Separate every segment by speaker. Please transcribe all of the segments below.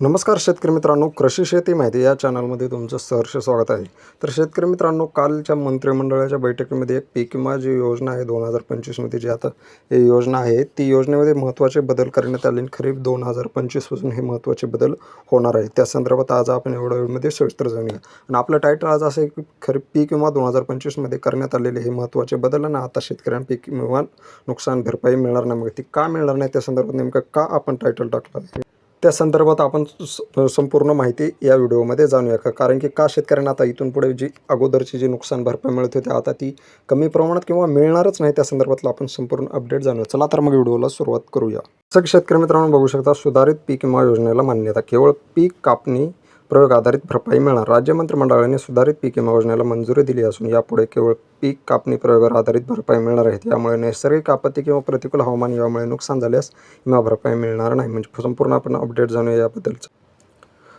Speaker 1: नमस्कार शेतकरी मित्रांनो कृषी शेती माहिती या चॅनलमध्ये तुमचं सहर्ष स्वागत आहे. तर शेतकरी मित्रांनो कालच्या मंत्रिमंडळाच्या बैठकीमध्ये एक पीक विमा जी योजना आहे दोन हजार पंचवीसमध्ये जी आता योजना आहे ती योजनेमध्ये महत्त्वाचे बदल करण्यात आले आणि खरीप दोन हजार पंचवीसपासून हे महत्त्वाचे बदल होणार आहे त्या संदर्भात आज आपण एवढ्या वेळमध्ये सविस्तर जाणूया. आणि आपलं टायटल आज असं आहे की खरीप पीक विमा दोन हजार पंचवीसमध्ये करण्यात आलेले हे महत्त्वाचे बदल आणि आता शेतकऱ्यांना पीक विमा नुकसान भरपाई मिळणार नाही. मग ती का मिळणार नाही त्या संदर्भात नेमकं का आपण टायटल टाकलं त्या संदर्भात आपण स- संपूर्ण माहिती या व्हिडिओमध्ये जाणूया. का कारण की का शेतकऱ्यांना आता इथून पुढे जी अगोदरची जी नुकसान भरपाई मिळत होती आता ती कमी प्रमाणात किंवा मिळणारच नाही त्या संदर्भातला आपण संपूर्ण अपडेट जाणूया. चला तर मग व्हिडिओला सुरुवात करूया. सग शेतकरी मित्रांनो बघू शकता सुधारित पीक विमा योजनेला मान्यता. केवळ पीक कापणी प्रयोग आधारित भरपाई मिळणार. राज्य मंत्रिमंडळाने सुधारित पीक विमा योजनेला मंजुरी दिली असून यापुढे केवळ पीक कापणी प्रयोगावर आधारित भरपाई मिळणार आहे यामुळे नैसर्गिक आपत्ती किंवा प्रतिकूल हवामान यामुळे नुकसान झाल्यास विमा भरपाई मिळणार नाही. म्हणजे संपूर्ण आपण अपडेट जाणूया याबद्दलचं.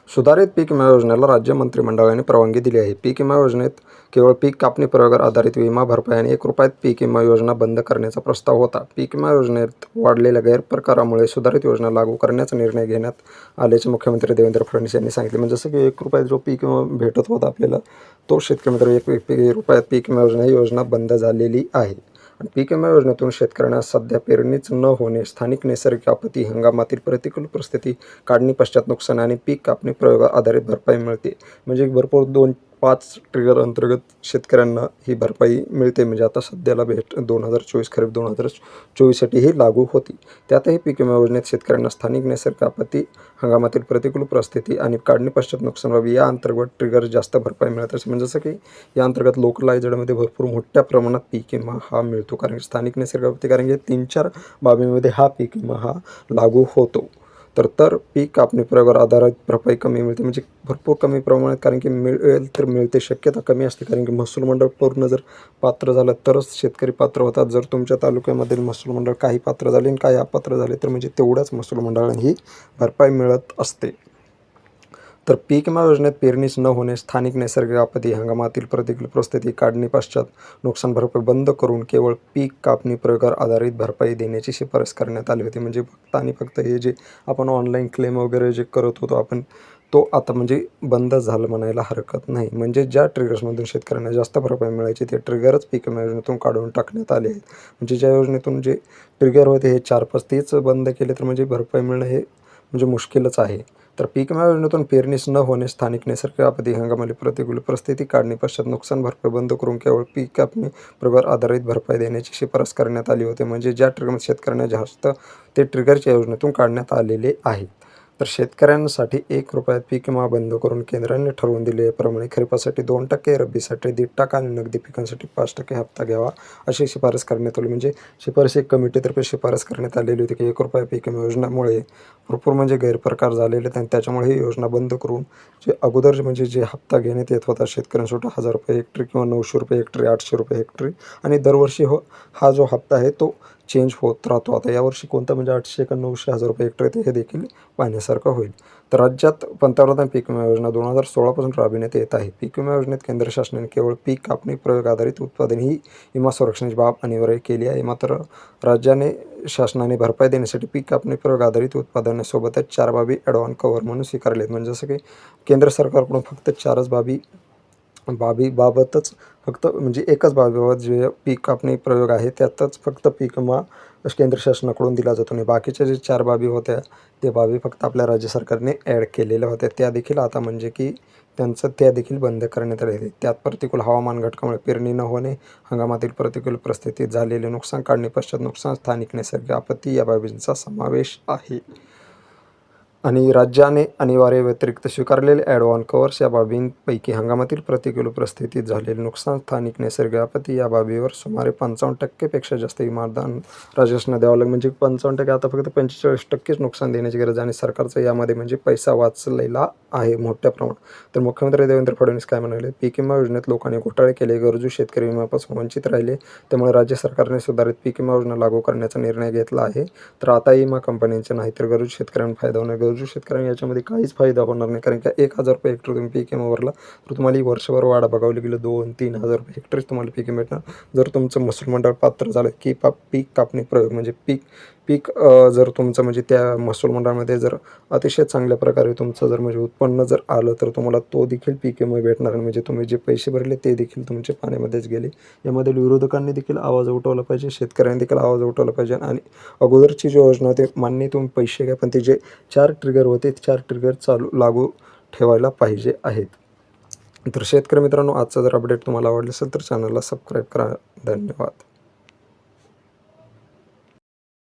Speaker 1: सुधारित पीक विमा योजनेला राज्य मंत्रिमंडळाने परवानगी दिली आहे. पीक विमा योजनेत केवळ पीक कापणी प्रयोगावर आधारित विमा भरपाई आणि एक रुपयात पीक विमा योजना बंद करण्याचा प्रस्ताव होता. पीक विमा योजनेत वाढलेल्या गैरप्रकारामुळे सुधारित योजना लागू करण्याचा निर्णय घेण्यात आल्याचे मुख्यमंत्री देवेंद्र फडणवीस यांनी सांगितले. म्हणजे जसं की एक रुपयात जो पीक विमा भेटत होता आपल्याला तो शेतकरी मित्र एक रुपयात पीक विमा योजना ही योजना बंद झालेली आहे. आणि पीक विमा योजनेतून शेतकऱ्यांना सध्या पेरणीच न होणे स्थानिक नैसर्गिक आपत्ती हंगामातील प्रतिकूल परिस्थिती काढणी पश्चात नुकसान आणि पीक कापणी प्रयोग आधारित भरपाई मिळते. म्हणजे भरपूर दोन पाच ट्रिगर अंतर्गत शेतकऱ्यांना ही भरपाई मिळते. म्हणजे आता सध्याला भेट दोन हजार चोवीस खरीप दोन हजार चोवीससाठी ही लागू होती. त्यातही पीक विमा योजनेत शेतकऱ्यांना स्थानिक नैसर्गिक आपत्ती हंगामातील प्रतिकूल परिस्थिती आणि काढणी पश्चात नुकसान व्हावी या अंतर्गत ट्रिगर जास्त भरपाई मिळत असते म्हणजे जसं की या अंतर्गत लोकलायजडमध्ये भरपूर मोठ्या प्रमाणात पीक विमा हा मिळतो. कारण की स्थानिक नैसर्गिक आपत्ती कारण की तीन चार बाबीमध्ये हा पीक विमा हा लागू होतो. तर तर पीक कापणी प्रयोगावर आधारित भरपाई कमी मिळते. म्हणजे भरपूर कमी प्रमाणात कारण की मिळेल तर मिळते शक्यता कमी असते. कारण की महसूल मंडळ पूर्ण जर पात्र झालं तरच शेतकरी पात्र होतात. जर तुमच्या तालुक्यामधील महसूल मंडळ काही पात्र झाले आणि काही अपात्र झाले तर म्हणजे तेवढ्याच महसूल मंडळांनी ही भरपाई मिळत असते. तर पीक विमा योजनेत पेरणीच न होणे स्थानिक नैसर्गिक आपत्ती हंगामातील प्रतिकूल परिस्थिती काढणी पश्चात नुकसान भरपाई बंद करून केवळ पीक कापणी प्रयोगावर आधारित भरपाई देण्याची शिफारस करण्यात आली होती. म्हणजे फक्त आणि फक्त हे जे आपण ऑनलाईन क्लेम वगैरे जे करत होतो आपण तो आता म्हणजे बंद झालं म्हणायला हरकत नाही. म्हणजे ज्या ट्रिगर्समधून शेतकऱ्यांना जास्त भरपाई मिळायची ते ट्रिगरच पीक विमा योजनेतून काढून टाकण्यात आले आहेत. म्हणजे ज्या योजनेतून जे ट्रिगर होते हे चार पाच तेच बंद केले तर म्हणजे भरपाई मिळणं हे म्हणजे मुश्किलच आहे. तर पीक योजनेतून पेरणीस न होणे स्थानिक नैसर्गिक आपत्ती हंगामाली प्रतिकूल परिस्थिती काढणी पश्चात नुकसान भरपाई बंद करून केवळ पीक कापणी प्रकार आधारित भरपाई देण्याची शिफारस करण्यात आली होती. म्हणजे ज्या ट्रिगरमध्ये शेतकऱ्यांना जास्त ते ट्रिगरच्या योजनेतून काढण्यात आलेले आहे. तर शेतकऱ्यांसाठी एक रुपयात पीक विमा बंद करून केंद्राने ठरवून दिल्याप्रमाणे खरीपासाठी दोन टक्के रब्बीसाठी दीड टक्का आणि नगदी पिकांसाठी पाच टक्के हप्ता घ्यावा अशी शिफारस करण्यात आली. म्हणजे शिफारस एक कमिटीतर्फे शिफारस करण्यात आलेली होती की एक रुपया पीक विमा योजनेमुळे भरपूर म्हणजे गैरप्रकार झालेले आहेत आणि त्याच्यामुळे ही योजना बंद करून जे अगोदर म्हणजे जे हप्ता घेण्यात येत होता शेतकऱ्यांसाठी हजार रुपये हेक्टरी किंवा नऊशे रुपये हेक्टरी आठशे रुपये हेक्टरी आणि दरवर्षी हो हा जो हप्ता आहे तो चेंज होत राहतो. आता यावर्षी कोणता म्हणजे आठशे का नऊशे हजार रुपये हेक्टर ते हे देखील पाहण्यासारखं होईल. तर राज्यात पंतप्रधान पीक विमा योजना दोन हजार सोळापासून राबविण्यात येत आहे. पीक विमा योजनेत केंद्र शासनाने केवळ पीक कापणी प्रयोग आधारित उत्पादन ही विमा संरक्षणाची बाब अनिवार्य केली आहे. मात्र राज्याने शासनाने भरपाई देण्यासाठी पीक कापणी प्रयोग आधारित उत्पादनासोबतच चार बाबी ॲडव्हान कव्हर म्हणून स्वीकारले आहेत म्हणजे जसं की केंद्र सरकारकडून फक्त चारच बाबी बाबीबाबतच फक्त म्हणजे एकच बाबीबाबत जे पीक कापणी प्रयोग आहे त्यातच फक्त पीक विमा केंद्र शासनाकडून दिला जातो. आणि बाकीच्या जे चार बाबी होत्या ते बाबी फक्त आपल्या राज्य सरकारने ॲड केलेल्या होत्या. त्या देखील आता म्हणजे की त्यांचं त्या देखील बंद करण्यात आले त्यात प्रतिकूल हवामान घटकामुळे पेरणी न होणे हंगामातील प्रतिकूल परिस्थितीत झालेले नुकसान काढणे पश्चात नुकसान स्थानिक नैसर्गिक आपत्ती या बाबींचा समावेश आहे. आणि राज्याने अनिवार्य व्यतिरिक्त स्वीकारलेले ॲडव्हान कवर्स या बाबींपैकी हंगामातील प्रतिकूल परिस्थितीत झालेले नुकसान स्थानिक नैसर्गिक आपत्ती या बाबीवर सुमारे पंचावन्न टक्केपेक्षा जास्त विमादान राज्यासना द्यावं लागेल म्हणजे पंचावन्न टक्के आता फक्त पंचेचाळीस टक्केच नुकसान देण्याची गरज आणि सरकारचं यामध्ये म्हणजे पैसा वाचलेला आहे मोठ्या प्रमाणात. तर मुख्यमंत्री देवेंद्र फडणवीस काय म्हणाले? पीक विमा योजनेत लोकांनी घोटाळे केले गरजू शेतकरी विम्यापासून वंचित राहिले त्यामुळे राज्य सरकारने सुधारित पीक विमा योजना लागू करण्याचा निर्णय घेतला आहे. तर आता विमा कंपन्यांचे नाही तर गरजू शेतकऱ्यांना फायदा होणार गरजू शेतकऱ्यांना याच्यामध्ये काहीच फायदा होणार नाही. कारण का एक हजार रुपये हेक्टर तुम्ही पीक विमा भरला तर तुम्हाला वर्षभर वाढ बघावली गेलं. दोन तीन हजार रुपये हेक्टरच तुम्हाला पीक विमा भेटणार. जर तुमचं महसूल मंडळ पात्र झालं की पा पीक कापणी प्रयोग म्हणजे पीक पीक जर तुमचं म्हणजे त्या महसूल मंडळामध्ये जर अतिशय चांगल्या प्रकारे तुमचं जर म्हणजे उत्पन्न जर आलं तर तुम्हाला तो देखील पीक विमा भेटणार. म्हणजे तुम्ही जे पैसे भरले ते देखील तुमचे पाण्यामध्येच गेले. यामध्ये विरोधकांनी देखील आवाज उठवला पाहिजे शेतकऱ्यांनी देखील आवाज उठवला पाहिजे. आणि अगोदरची जी योजना होती मान्य तुम्ही पैसे घ्या पण ते जे चार ट्रिगर होते चार ट्रिगर चालू लागू ठेवायला पाहिजे आहेत. तर शेतकरी मित्रांनो आजचा जर अपडेट तुम्हाला आवडला असेल तर चॅनलला सबस्क्राईब करा. धन्यवाद.